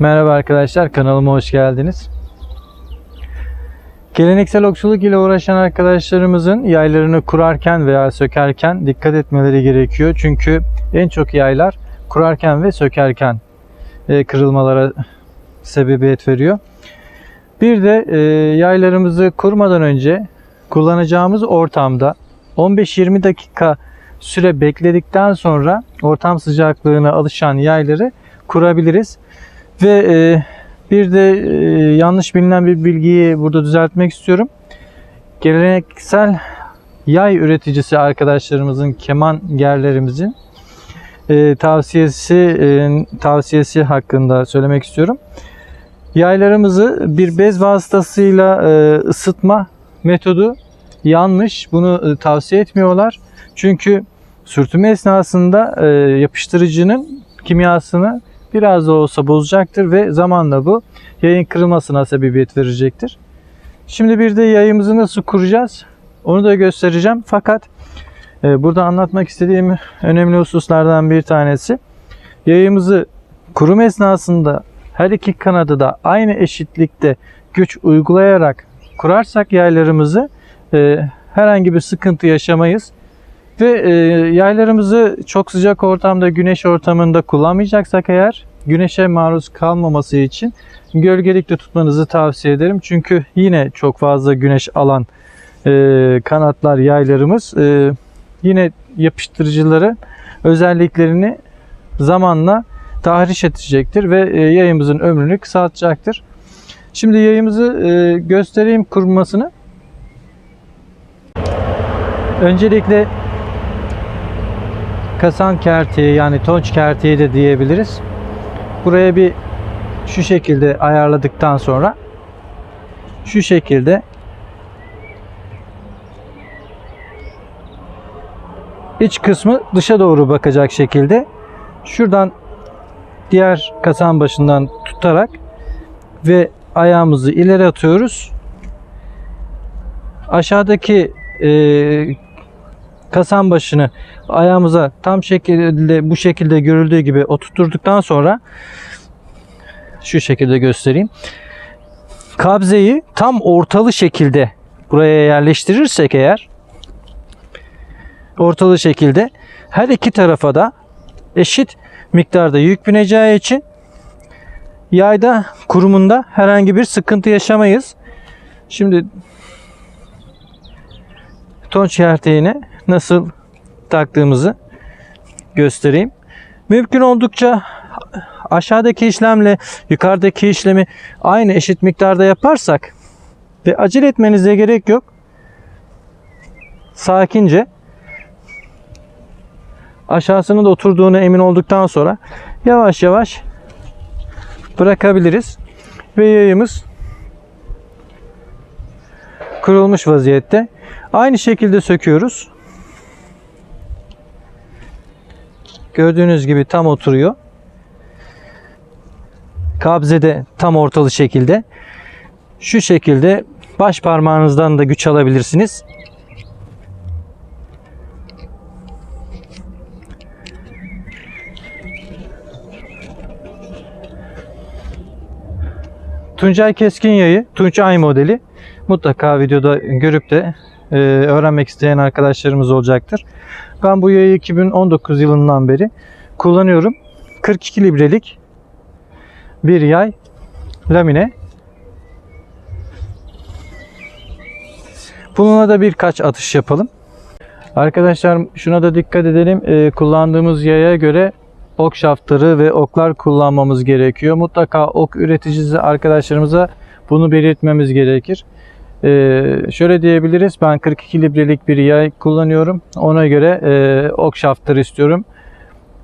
Merhaba arkadaşlar kanalıma hoş geldiniz. Geleneksel okçuluk ile uğraşan arkadaşlarımızın yaylarını kurarken veya sökerken dikkat etmeleri gerekiyor. Çünkü en çok yaylar kurarken ve sökerken e, kırılmalara sebebiyet veriyor. Bir de e, yaylarımızı kurmadan önce kullanacağımız ortamda 15-20 dakika süre bekledikten sonra ortam sıcaklığına alışan yayları kurabiliriz. Ve e, bir de e, yanlış bilinen bir bilgiyi burada düzeltmek istiyorum. Geleneksel yay üreticisi arkadaşlarımızın, keman gerlerimizin e, tavsiyesi e, tavsiyesi hakkında söylemek istiyorum. Yaylarımızı bir bez vasıtasıyla e, ısıtma metodu yanlış. Bunu e, tavsiye etmiyorlar. Çünkü sürtünme esnasında e, yapıştırıcının kimyasını biraz da olsa bozacaktır ve zamanla bu yayın kırılmasına sebebiyet verecektir. Şimdi bir de yayımızı nasıl kuracağız? Onu da göstereceğim. Fakat e, burada anlatmak istediğim önemli hususlardan bir tanesi yayımızı kurum esnasında her iki kanadı da aynı eşitlikte güç uygulayarak kurarsak yaylarımızı e, herhangi bir sıkıntı yaşamayız. Ve e, yaylarımızı çok sıcak ortamda, güneş ortamında kullanmayacaksak eğer güneşe maruz kalmaması için gölgelikte tutmanızı tavsiye ederim. Çünkü yine çok fazla güneş alan e, kanatlar yaylarımız e, yine yapıştırıcıları özelliklerini zamanla tahriş edecektir ve e, yayımızın ömrünü kısaltacaktır. Şimdi yayımızı e, göstereyim kurulmasını. Öncelikle kasan kertiği yani tonç kertiği de diyebiliriz. Buraya bir şu şekilde ayarladıktan sonra şu şekilde iç kısmı dışa doğru bakacak şekilde şuradan diğer kasan başından tutarak ve ayağımızı ileri atıyoruz. Aşağıdaki e, kasan başını ayağımıza tam şekilde bu şekilde görüldüğü gibi oturturduktan sonra şu şekilde göstereyim. Kabzeyi tam ortalı şekilde buraya yerleştirirsek eğer ortalı şekilde her iki tarafa da eşit miktarda yük bineceği için yayda kurumunda herhangi bir sıkıntı yaşamayız. Şimdi tonç yerteğine nasıl taktığımızı göstereyim. Mümkün oldukça aşağıdaki işlemle yukarıdaki işlemi aynı eşit miktarda yaparsak ve acele etmenize gerek yok. Sakince aşağısının da oturduğuna emin olduktan sonra yavaş yavaş bırakabiliriz. Ve yayımız kurulmuş vaziyette. Aynı şekilde söküyoruz. Gördüğünüz gibi tam oturuyor. Kabze de tam ortalı şekilde. Şu şekilde baş parmağınızdan da güç alabilirsiniz. Tuncay Keskin Yayı, Tuncay modeli mutlaka videoda görüp de e, öğrenmek isteyen arkadaşlarımız olacaktır. Ben bu yayı 2019 yılından beri kullanıyorum. 42 librelik bir yay lamine. Bununla da birkaç atış yapalım. Arkadaşlar şuna da dikkat edelim. E, kullandığımız yaya göre ok şaftları ve oklar kullanmamız gerekiyor. Mutlaka ok üreticisi arkadaşlarımıza bunu belirtmemiz gerekir. Ee, şöyle diyebiliriz. Ben 42 librelik bir yay kullanıyorum. Ona göre e, ok şaftları istiyorum.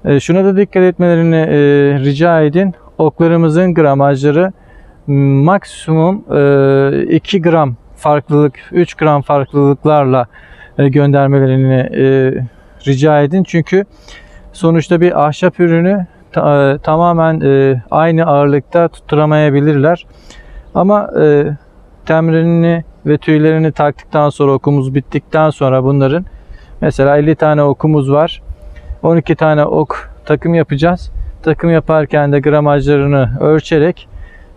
E, şuna da dikkat etmelerini e, rica edin. Oklarımızın gramajları maksimum e, 2 gram farklılık, 3 gram farklılıklarla e, göndermelerini e, rica edin. Çünkü sonuçta bir ahşap ürünü ta- e, tamamen e, aynı ağırlıkta tutturamayabilirler. Ama e, temrinini ve tüylerini taktıktan sonra okumuz bittikten sonra bunların mesela 50 tane okumuz var. 12 tane ok takım yapacağız. takım yaparken de gramajlarını ölçerek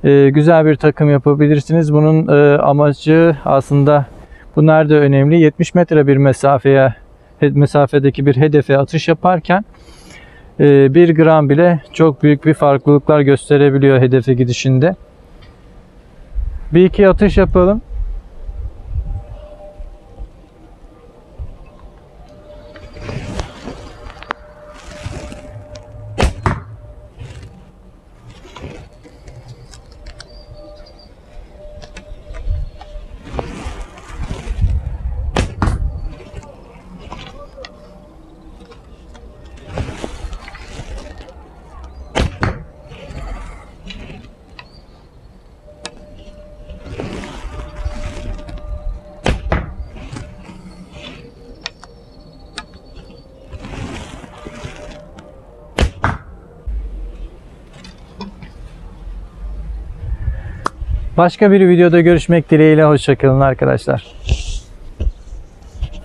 e, güzel bir takım yapabilirsiniz. Bunun e, amacı aslında bu nerede önemli? 70 metre bir mesafeye mesafedeki bir hedefe atış yaparken 1 gram bile çok büyük bir farklılıklar gösterebiliyor hedefe gidişinde. Bir iki atış yapalım. Başka bir videoda görüşmek dileğiyle. Hoşçakalın arkadaşlar.